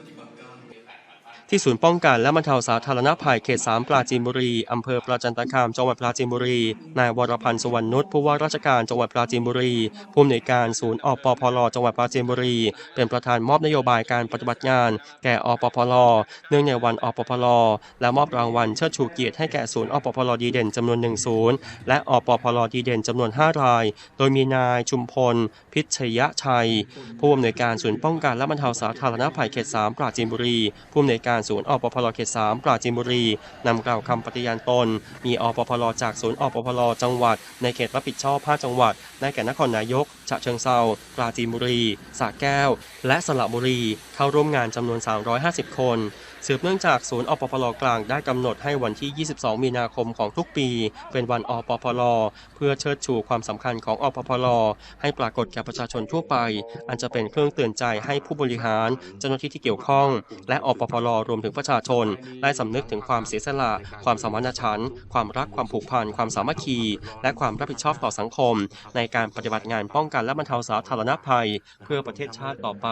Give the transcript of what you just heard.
木地板 ที่ศูนย์ป้องกันและบรรเทาสาธารณภัยเขต 3 ปราจีนบุรี อำเภอปราจันตคาม จังหวัดปราจีนบุรี นายวรพันธ์สุวรรณนุชผู้ว่าราชการจังหวัดปราจีนบุรี ผู้อำนวยการศูนย์อปพลจังหวัดปราจีนบุรี เป็นประธานมอบนโยบายการปฏิบัติงาน แก่อปพลเนื่องในวันอปพลและมอบรางวัลเชิดชูเกียรติให้แก่ศูนย์อปพลดีเด่นจำนวน1ศูนย์และอปพลดีเด่นจำนวน 5 ราย โดยมีนายชุมพล พิชยชัย ผู้อำนวยการศูนย์ป้องกันและบรรเทาสาธารณภัยเขต 3 ปราจีนบุรี ผู้อำนวยการศูนย์อปพลเขตสามปราจีนบุรีนำกล่าวคำปฏิญาณตน มีอปพลจากศูนย์อปพลจังหวัด ในเขตรับผิดชอบ5จังหวัด ได้แก่นครนายก ฉะเชิงเซาปราจีนบุรีสระแก้ว และสระบุรี เข้าร่วมงานจำนวน 350 คน สืบเนื่องจากศูนย์อปพลกลางได้กำหนดให้วันที่ 22 มีนาคมของทุกปี เป็นวันอปพลเพื่อเชิดชูความสำคัญของอปพลให้ปรากฏแก่ประชาชนทั่วไป อันจะเป็นเครื่องเตือนใจให้ผู้บริหาร เจ้าหน้าที่ที่เกี่ยวข้อง และอปพลรวมถึงประชาชน ได้สำนึกถึงความเสียสละ ความสมานฉันท์ความรักความผูกพันความสามัคคี และความรับผิดชอบต่อสังคม ในการปฏิบัติงานป้องกันและบรรเทาสาธารณภัย เพื่อประเทศชาติต่อไป